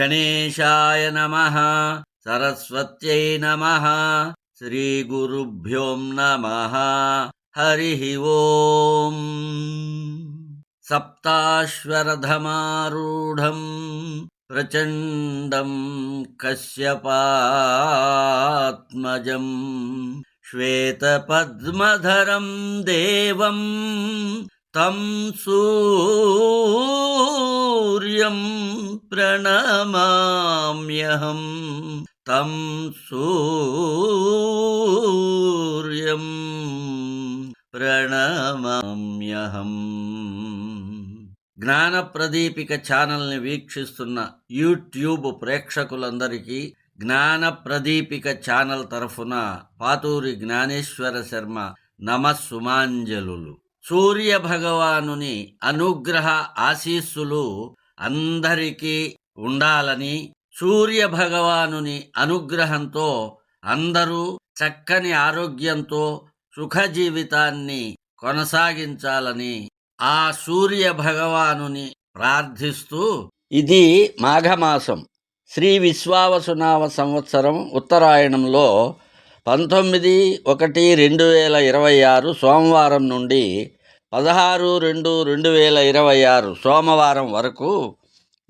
గణేశాయ నమ సరస్వత్యై నమ శ్రీగురుభ్యో నమ హరి ఓం. సప్తాశ్వరధమారూఢం ప్రచండం కశ్యపాత్మజం శ్వేతపద్మధరం దేవం తం సూర్యం. ప్రణమామ్యహం తం సూర్యం ప్రణమామ్యహం జ్ఞాన ప్రదీపిక ఛానల్ని వీక్షిస్తున్న యూట్యూబ్ ప్రేక్షకులందరికీ జ్ఞాన ప్రదీపిక ఛానల్ తరఫున పాతూరి జ్ఞానేశ్వర శర్మ నమస్సుమాంజలు సూర్య భగవానుని అనుగ్రహ ఆశీస్సులు అందరికీ ఉండాలని సూర్య భగవానుని అనుగ్రహంతో అందరూ చక్కని ఆరోగ్యంతో సుఖ జీవితాన్ని కొనసాగించాలని ఆ సూర్య భగవానుని ప్రార్థిస్తూ ఇది మాఘమాసం. శ్రీ విశ్వావసునామ సంవత్సరం ఉత్తరాయణంలో పంతొమ్మిది ఒకటి రెండు వేల ఇరవై ఆరు సోమవారం నుండి పదహారు రెండు రెండు వేల ఇరవై ఆరు సోమవారం వరకు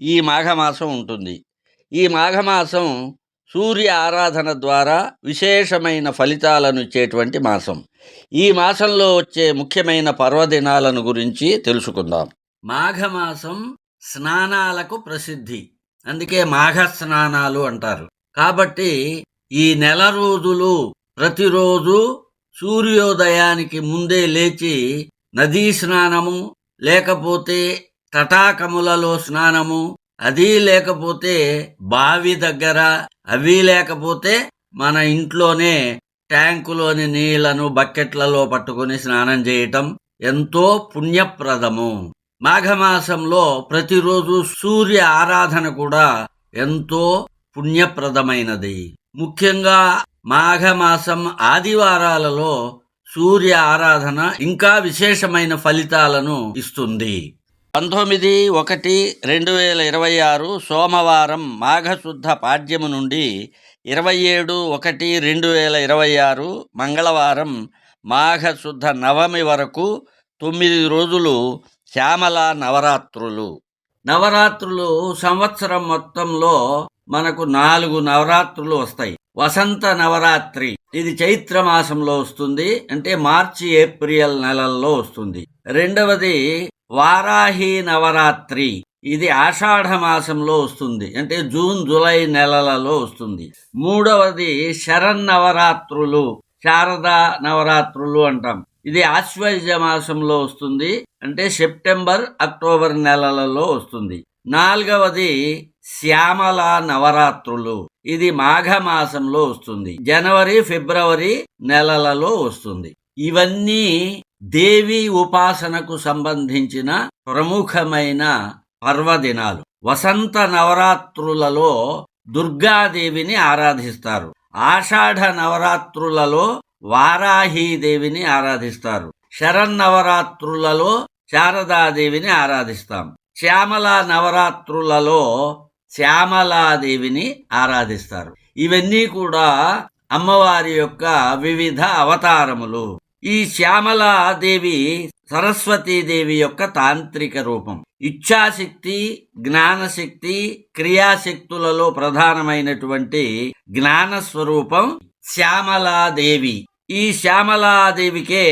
ఈ మాఘమాసం ఉంటుంది. ఈ మాఘమాసం సూర్య ఆరాధన ద్వారా విశేషమైన ఫలితాలను ఇచ్చేటువంటి మాసం. ఈ మాసంలో వచ్చే ముఖ్యమైన పర్వదినాలను గురించి తెలుసుకుందాం. మాఘమాసం స్నానాలకు ప్రసిద్ధి. అందుకే మాఘ స్నానాలు అంటారు. కాబట్టి ఈ నెల రోజులు ప్రతిరోజు సూర్యోదయానికి ముందే లేచి నదీ స్నానము లేకపోతే తటాకములలో స్నానము అది లేకపోతే బావి దగ్గర అవి లేకపోతే మన ఇంట్లోనే ట్యాంకులోని నీళ్ళను బకెట్లలో పట్టుకుని స్నానం చేయటం ఎంతో పుణ్యప్రదము. మాఘమాసంలో ప్రతిరోజు సూర్య ఆరాధన కూడా ఎంతో పుణ్యప్రదమైనది. ముఖ్యంగా మాఘమాసం ఆదివారాలలో సూర్య ఆరాధన ఇంకా విశేషమైన ఫలితాలను ఇస్తుంది. పంతొమ్మిది ఒకటి రెండు వేల ఇరవై ఆరు సోమవారం మాఘశుద్ధ పాడ్యము నుండి ఇరవై ఏడు ఒకటి రెండు వేల ఇరవై ఆరు మంగళవారం మాఘశుద్ధ నవమి వరకు తొమ్మిది రోజులు శ్యామల నవరాత్రులు. నవరాత్రులు సంవత్సరం మొత్తంలో మనకు నాలుగు నవరాత్రులు వస్తాయి. వసంత నవరాత్రి. ఇది చైత్ర మాసంలో వస్తుంది. అంటే మార్చి ఏప్రిల్ నెలల్లో వస్తుంది. రెండవది వారాహి నవరాత్రి. ఇది ఆషాఢ మాసంలో వస్తుంది. అంటే జూన్ జూలై నెలలలో వస్తుంది. మూడవది శరన్నవరాత్రులు శారదా నవరాత్రులు అంటాం. ఇది ఆశ్వయుజ మాసంలో వస్తుంది. అంటే సెప్టెంబర్ అక్టోబర్ నెలలలో వస్తుంది. నాలుగవది శ్యామల నవరాత్రులు. ఇది మాఘ మాసంలో వస్తుంది. జనవరి ఫిబ్రవరి నెలలలో వస్తుంది. ఇవన్నీ దేవి ఉపాసనకు సంబంధించిన ప్రముఖమైన పర్వదినాలు. వసంత నవరాత్రులలో దుర్గాదేవిని ఆరాధిస్తారు. ఆషాఢ నవరాత్రులలో వారాహీదేవిని ఆరాధిస్తారు. శరన్నవరాత్రులలో శారదాదేవిని ఆరాధిస్తాం. శ్యామల నవరాత్రులలో శ్యామలాదేవిని ఆరాధిస్తారు. ఇవన్నీ కూడా అమ్మవారి యొక్క వివిధ అవతారములు. ఈ శ్యామలాదేవి సరస్వతీదేవి యొక్క తాంత్రిక రూపం. ఇచ్ఛాశక్తి జ్ఞానశక్తి క్రియాశక్తులలో ప్రధానమైనటువంటి జ్ఞాన స్వరూపం శ్యామలాదేవి. ఈ శ్యామలాదేవికే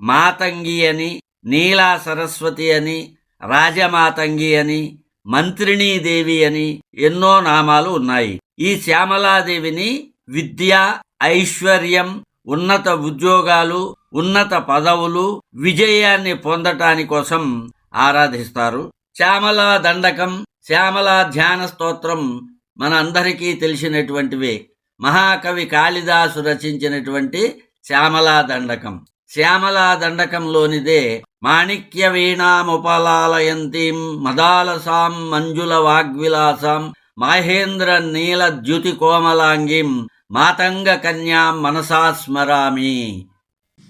మాతంగి అని నీలా సరస్వతి అని రాజమాతంగి అని మంత్రిణీదేవి అని ఎన్నో నామాలు ఉన్నాయి. ఈ శ్యామలాదేవిని విద్య ఐశ్వర్యం ఉన్నత ఉద్యోగాలు ఉన్నత పదవులు విజయాన్ని పొందటాని కోసం ఆరాధిస్తారు. శ్యామలా దండకం శ్యామలా ధ్యాన స్తోత్రం మన అందరికీ తెలిసినటువంటివే. మహాకవి కాళిదాసు రచించినటువంటి శ్యామలా దండకం. శ్యామలా దండకంలోనిదే మాణిక్య వీణాముపలాలయంతీం మదాలసాం మంజుల వాగ్విలాసాం మహేంద్ర నీల ద్యుతి కోమలాంగిం మాతంగ కన్యాం మనసా స్మరామి.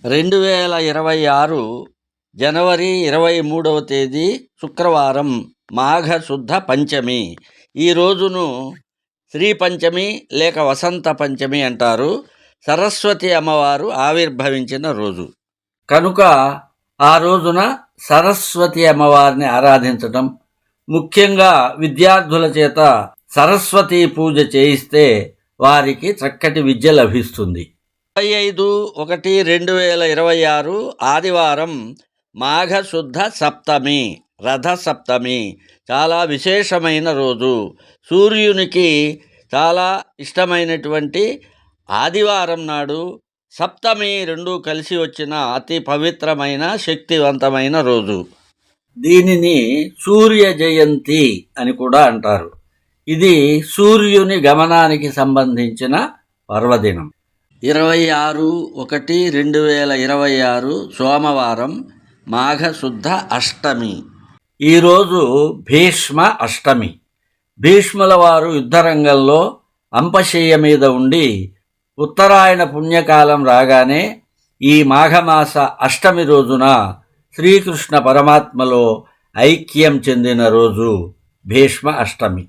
రెండు వేల ఇరవై ఆరు జనవరి ఇరవై మూడవ తేదీ శుక్రవారం మాఘ శుద్ధ పంచమి. ఈ రోజును శ్రీ పంచమి లేక వసంత పంచమి అంటారు. సరస్వతి అమ్మవారు ఆవిర్భవించిన రోజు. కనుక ఆ రోజున సరస్వతి అమ్మవారిని ఆరాధించటం ముఖ్యంగా విద్యార్థుల చేత సరస్వతి పూజ చేయిస్తే వారికి చక్కటి విద్య లభిస్తుంది. ఇరవై ఐదు ఒకటి రెండు వేల ఇరవై ఆరు ఆదివారం మాఘశుద్ధ సప్తమి రథ సప్తమి చాలా విశేషమైన రోజు. సూర్యునికి చాలా ఇష్టమైనటువంటి ఆదివారం నాడు సప్తమి రెండు కలిసి వచ్చిన అతి పవిత్రమైన శక్తివంతమైన రోజు. దీనిని సూర్య జయంతి అని కూడా అంటారు. ఇది సూర్యుని గమనానికి సంబంధించిన పర్వదినం. ఇరవై ఆరు ఒకటి రెండు వేల ఇరవై ఆరు సోమవారం మాఘశుద్ధ అష్టమి. ఈరోజు భీష్మ అష్టమి. భీష్ముల వారు యుద్ధరంగంలో అంపశయ్య మీద ఉండి ఉత్తరాయణ పుణ్యకాలం రాగానే ఈ మాఘమాస అష్టమి రోజున శ్రీకృష్ణ పరమాత్మలో ఐక్యం చెందిన రోజు భీష్మ అష్టమి.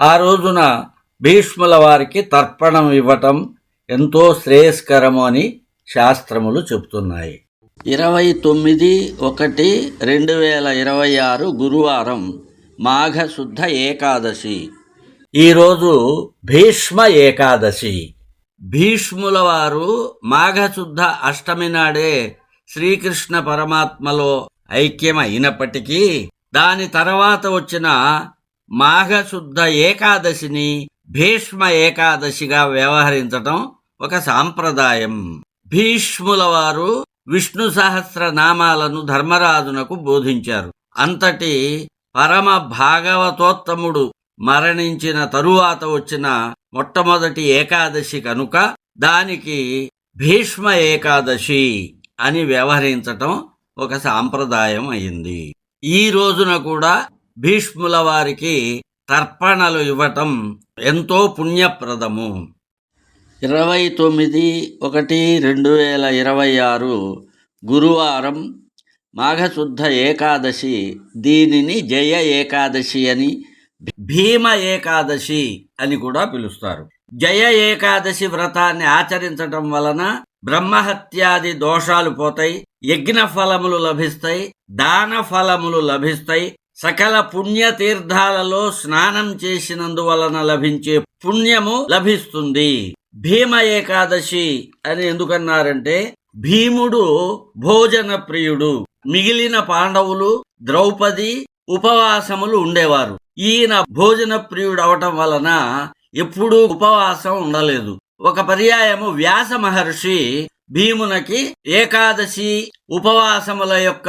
ఆ రోజున భీష్ముల వారికి తర్పణం ఇవ్వటం ఎంతో శ్రేయస్కరము అని శాస్త్రములు చెబుతున్నాయి. ఇరవై తొమ్మిది ఒకటి రెండు వేల ఇరవై ఆరు గురువారం మాఘశుద్ధ ఏకాదశి. ఈరోజు భీష్మ ఏకాదశి. భీష్ముల వారు మాఘశుద్ధ అష్టమి నాడే శ్రీకృష్ణ పరమాత్మలో ఐక్యమైనప్పటికీ దాని తర్వాత వచ్చిన మాఘశుద్ధ ఏకాదశిని భీష్మ ఏకాదశిగా వ్యవహరించటం ఒక సాంప్రదాయం. భీష్ముల వారు విష్ణు సహస్ర నామాలను ధర్మరాజునకు బోధించారు. అంతటి పరమ భాగవతోత్తముడు మరణించిన తరువాత వచ్చిన మొట్టమొదటి ఏకాదశి కనుక దానికి భీష్మ ఏకాదశి అని వ్యవహరించటం ఒక సాంప్రదాయం అయింది. ఈ రోజున కూడా భీష్ముల వారికి తర్పణలు ఇవ్వటం ఎంతో పుణ్యప్రదము. ఇరవై తొమ్మిది ఒకటి రెండు వేల ఇరవై ఆరు గురువారం మాఘశుద్ధ ఏకాదశి దీనిని జయ ఏకాదశి అని భీమ ఏకాదశి అని కూడా పిలుస్తారు. జయ ఏకాదశి వ్రతాన్ని ఆచరించటం వలన బ్రహ్మహత్యాది దోషాలు పోతాయి యజ్ఞ ఫలములు లభిస్తాయి దాన ఫలములు లభిస్తాయి. సకల పుణ్య తీర్థాలలో స్నానం చేసినందువలన లభించే పుణ్యము లభిస్తుంది. భీమ ఏకాదశి అని ఎందుకన్నారంటే భీముడు భోజన ప్రియుడు మిగిలిన పాండవులు ద్రౌపది ఉపవాసములు ఉండేవారు. ఈయన భోజన ప్రియుడు అవటం వలన ఎప్పుడూ ఉపవాసం ఉండలేదు. ఒక పర్యాయము వ్యాస మహర్షి భీమునకి ఏకాదశి ఉపవాసముల యొక్క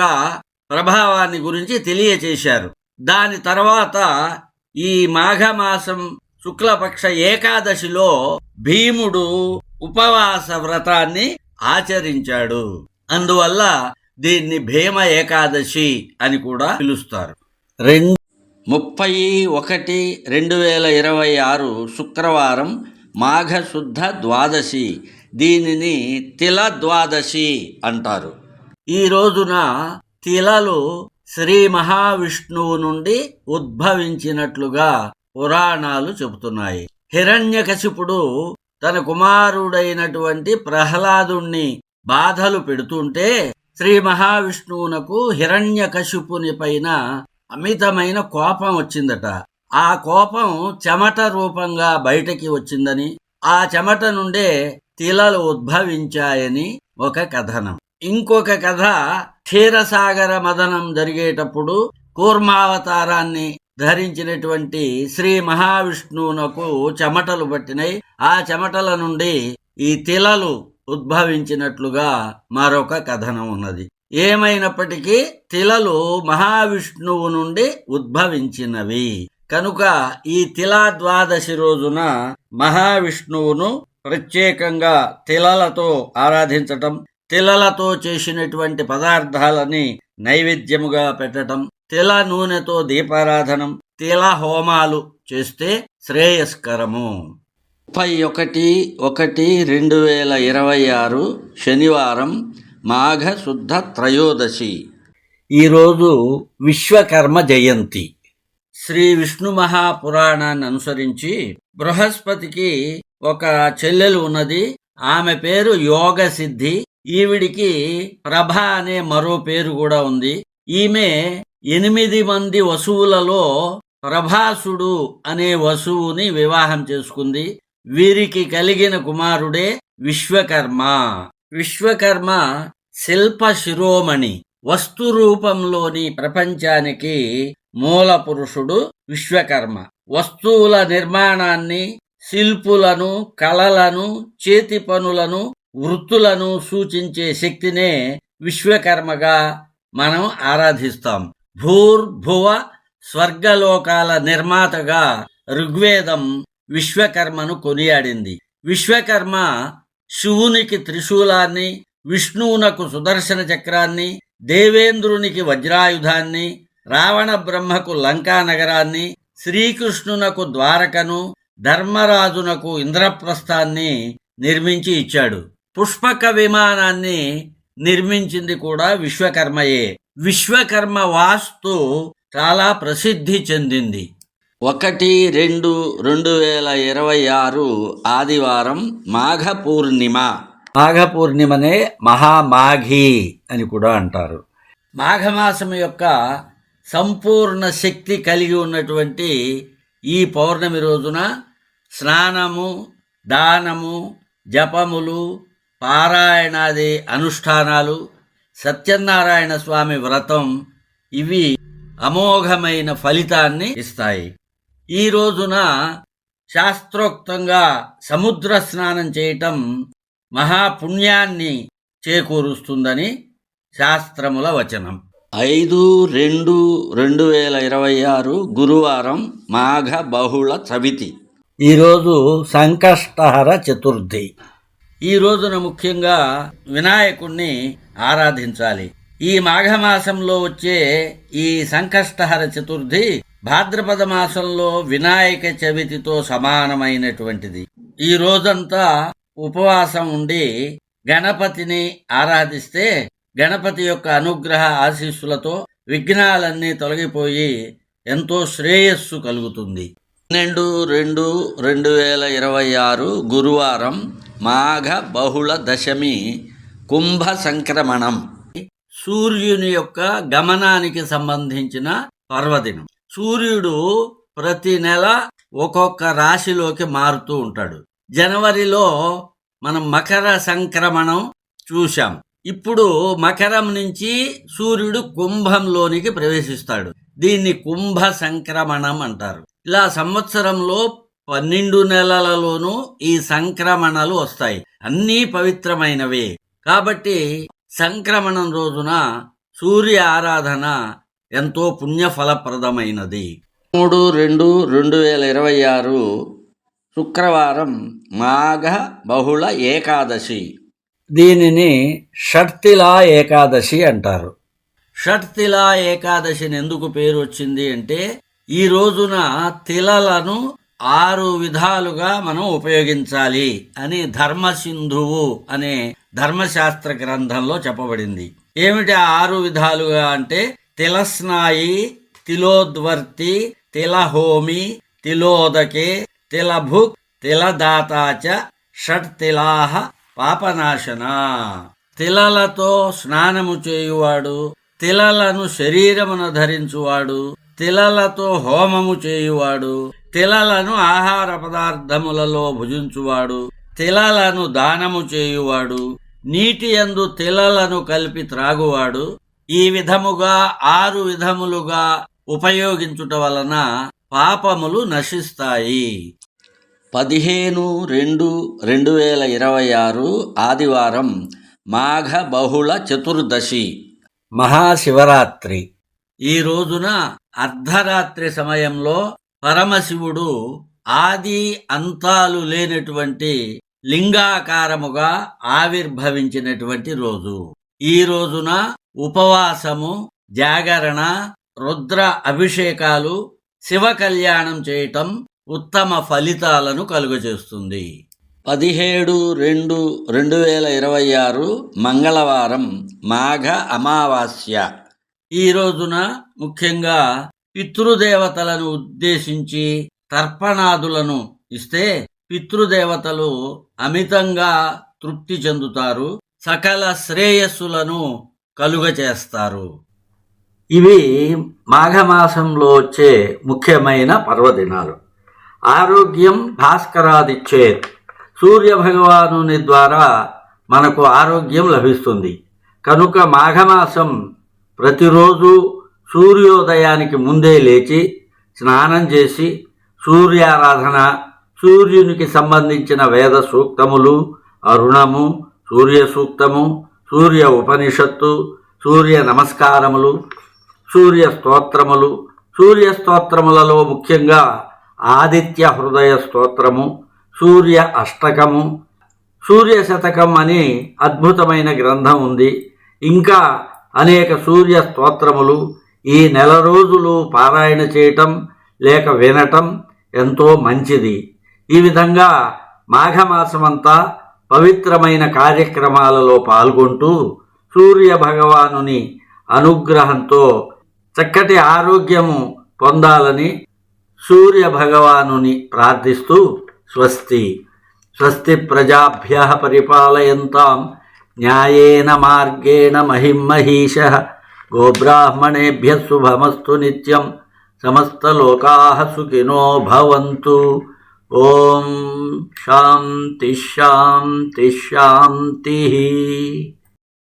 ప్రభావాన్ని గురించి తెలియచేశారు. దాని తర్వాత ఈ మాఘమాసం శుక్లపక్ష ఏకాదశిలో భీముడు ఉపవాస వ్రతాన్ని ఆచరించాడు. అందువల్ల దీన్ని భీమ ఏకాదశి అని కూడా పిలుస్తారు. రెండు ముప్పై ఒకటి రెండు వేల ఇరవై ఆరు శుక్రవారం మాఘశుద్ధ ద్వాదశి. దీనిని తిల ద్వాదశి అంటారు. ఈ రోజున తిలలు శ్రీ మహావిష్ణువు నుండి ఉద్భవించినట్లుగా పురాణాలు చెబుతున్నాయి. హిరణ్యకశిపుడు తన కుమారుడైనటువంటి ప్రహ్లాదుణ్ణి బాధలు పెడుతుంటే శ్రీ మహావిష్ణువునకు హిరణ్యకశిపుని పైన అమితమైన కోపం వచ్చిందట. ఆ కోపం చెమట రూపంగా బయటకి వచ్చిందని ఆ చెమట నుండే తిలలు ఉద్భవించాయని ఒక కథనం. ఇంకొక కథ క్షీరసాగర మదనం జరిగేటప్పుడు కూర్మావతారాన్ని ధరించినటువంటి శ్రీ మహావిష్ణువునకు చెమటలు పట్టినాయి ఆ చెమటల నుండి ఈ తిలలు ఉద్భవించినట్లుగా మరొక కథనం ఉన్నది. ఏమైనప్పటికీ తిలలు మహావిష్ణువు నుండి ఉద్భవించినవి. కనుక ఈ తిలా ద్వాదశి రోజున మహావిష్ణువును ప్రత్యేకంగా తిలలతో ఆరాధించటం తిలలతో చేసినటువంటి పదార్థాలని నైవేద్యముగా పెట్టటం తిల నూనెతో దీపారాధనం తిల హోమాలు చేస్తే శ్రేయస్కరము. ముప్పై ఒకటి ఒకటి రెండు వేల ఇరవై ఆరు శనివారం మాఘ శుద్ధ త్రయోదశి ఈరోజు విశ్వకర్మ జయంతి. శ్రీ విష్ణు మహాపురాణాన్ని అనుసరించి బృహస్పతికి ఒక చెల్లెలు ఉన్నది. ఆమె పేరు యోగ సిద్ధి ఈవిడికి ప్రభ అనే మరో పేరు కూడా ఉంది. ఈమె ఎనిమిది మంది వసువులలో ప్రభాసుడు అనే వసువుని వివాహం చేసుకుంది. వీరికి కలిగిన కుమారుడే విశ్వకర్మ. విశ్వకర్మ శిల్ప శిరోమణి వస్తు రూపంలోని ప్రపంచానికి మూల పురుషుడు విశ్వకర్మ. వస్తువుల నిర్మాణాన్ని శిల్పులను కళలను చేతి పనులను వృత్తులను సూచించే శక్తినే విశ్వకర్మగా మనం ఆరాధిస్తాం. భూర్భువ స్వర్గలోకాల నిర్మాతగా ఋగ్వేదం విశ్వకర్మను కొనియాడింది. విశ్వకర్మ శివునికి త్రిశూలాన్ని విష్ణువునకు సుదర్శన చక్రాన్ని దేవేంద్రునికి వజ్రాయుధాన్ని రావణ బ్రహ్మకు లంకా నగరాన్ని శ్రీకృష్ణునకు ద్వారకను ధర్మరాజునకు ఇంద్రప్రస్థాన్ని నిర్మించి ఇచ్చాడు. పుష్పక విమానాన్ని నిర్మించింది కూడా విశ్వకర్మయే. విశ్వకర్మ వాస్తు చాలా ప్రసిద్ధి చెందింది. ఒకటి రెండు రెండు వేల ఇరవై ఆరు ఆదివారం మాఘ పూర్ణిమ మాఘ పూర్ణిమనే మహామాఘి అని కూడా అంటారు. మాఘమాసం యొక్క సంపూర్ణ శక్తి కలిగి ఉన్నటువంటి ఈ పౌర్ణమి రోజున స్నానము దానము జపములు పారాయణాది అనుష్ఠానాలు సత్యనారాయణ స్వామి వ్రతం ఇవి అమోఘమైన ఫలితాన్ని ఇస్తాయి. ఈ రోజున శాస్త్రోక్తంగా సముద్ర స్నానం చేయటం మహాపుణ్యాన్ని చేకూరుస్తుందని శాస్త్రముల వచనం. ఐదు రెండు రెండు వేల ఇరవై ఆరు గురువారం మాఘ బహుళ చవితి. ఈరోజు సంకష్టహర చతుర్థి. ఈ రోజున ముఖ్యంగా వినాయకుణ్ణి ఆరాధించాలి. ఈ మాఘమాసంలో వచ్చే ఈ సంకష్టహర చతుర్థి భాద్రపద మాసంలో వినాయక చవితితో సమానమైనటువంటిది. ఈ రోజంతా ఉపవాసం ఉండి గణపతిని ఆరాధిస్తే గణపతి యొక్క అనుగ్రహ ఆశీస్సులతో విఘ్నాలన్నీ తొలగిపోయి ఎంతో శ్రేయస్సు కలుగుతుంది. పన్నెండు రెండు రెండు వేల ఇరవై ఆరు గురువారం మాఘ బహుళ దశమి కుంభ సంక్రమణం. సూర్యుని యొక్క గమనానికి సంబంధించిన పర్వదినం. సూర్యుడు ప్రతి నెల ఒక్కొక్క రాశిలోకి మారుతూ ఉంటాడు. జనవరిలో మనం మకర సంక్రమణం చూశాం. ఇప్పుడు మకరం నుంచి సూర్యుడు కుంభంలోనికి ప్రవేశిస్తాడు. దీన్ని కుంభ సంక్రమణం అంటారు. ఇలా సంవత్సరంలో పన్నెండు నెలలలోనూ ఈ సంక్రమణలు వస్తాయి. అన్నీ పవిత్రమైనవే. కాబట్టి సంక్రమణం రోజున సూర్య ఆరాధన ఎంతో పుణ్యఫలప్రదమైనది. మూడు రెండు రెండు వేల ఇరవై ఆరు శుక్రవారం మాఘ బహుళ ఏకాదశి. దీనిని షట్తిలా ఏకాదశి అంటారు. షట్తిలా ఏకాదశిని ఎందుకు పేరు వచ్చింది అంటే ఈ రోజున తిలలను ఆరు విధాలుగా మనం ఉపయోగించాలి అని ధర్మసింధువు అనే ధర్మశాస్త్ర గ్రంథంలో చెప్పబడింది. ఏమిటి ఆరు విధాలుగా అంటే తిలస్నాయి తిలోద్వర్తి తిలహోమి తిలోదకే తిలభుక్ తిలదాతాచ షట్ తిలాహ పాపనాశన తిలలతో స్నానము చేయువాడు తిలలను శరీరమున ధరించువాడు తిలలతో హోమము చేయువాడు తిలలను ఆహార పదార్థములలో భుజించువాడు తిలలను దానము చేయువాడు నీటి యందు తిలలను కలిపి త్రాగువాడు ఈ విధముగా ఆరు విధములుగా ఉపయోగించుట వలన పాపములు నశిస్తాయి. పదిహేను రెండు రెండు వేల ఇరవై ఆరు ఆదివారం మాఘ బహుళ చతుర్దశి. మహాశివరాత్రి. ఈ రోజున అర్ధరాత్రి సమయంలో పరమశివుడు ఆది అంతాలు లేనటువంటి లింగాకారముగా ఆవిర్భవించినటువంటి రోజు. ఈ రోజున ఉపవాసము జాగరణ రుద్ర అభిషేకాలు శివ కళ్యాణం చేయటం ఉత్తమ ఫలితాలను కలుగజేస్తుంది. పదిహేడు రెండు రెండు వేల ఇరవై ఆరు మంగళవారం మాఘ అమావాస్య. ఈ రోజున ముఖ్యంగా పితృదేవతలను ఉద్దేశించి తర్పణాదులను ఇస్తే పితృదేవతలు అమితంగా తృప్తి చెందుతారు సకల శ్రేయస్సులను కలుగచేస్తారు ఇవి మాఘమాసంలో వచ్చే ముఖ్యమైన పర్వదినాలు. ఆరోగ్యం భాస్కరాదిచ్చేత్ సూర్య భగవానుని ద్వారా మనకు ఆరోగ్యం లభిస్తుంది. కనుక మాఘమాసం ప్రతిరోజు సూర్యోదయానికి ముందే లేచి స్నానం చేసి సూర్యారాధన సూర్యునికి సంబంధించిన వేద సూక్తములు అరుణము సూర్య సూక్తము సూర్య ఉపనిషత్తు సూర్య నమస్కారములు సూర్య స్తోత్రములు సూర్య స్తోత్రములలో ముఖ్యంగా ఆదిత్య హృదయ స్తోత్రము సూర్య అష్టకము సూర్య శతకం అని అద్భుతమైన గ్రంథం ఉంది. ఇంకా అనేక సూర్య స్తోత్రములు ఈ నెల రోజులు పారాయణ చేయటం లేక వినటం ఎంతో మంచిది. ఈ విధంగా మాఘమాసమంతా పవిత్రమైన కార్యక్రమాలలో పాల్గొంటూ సూర్య భగవానుని అనుగ్రహంతో చక్కటి ఆరోగ్యము పొందాలని సూర్య భగవానుని ప్రార్థిస్తూ స్వస్తి. స్వస్తి ప్రజాభ్య పరిపాలయంతాం. న్యాయేన మార్గేణ మహిమహీష గోబ్రాహ్మణేభ్య శుభమస్తు నిత్యం. సమస్తలోకా సుఖినో భవంతు. ఓం శాంతి శాంతి శాంతి.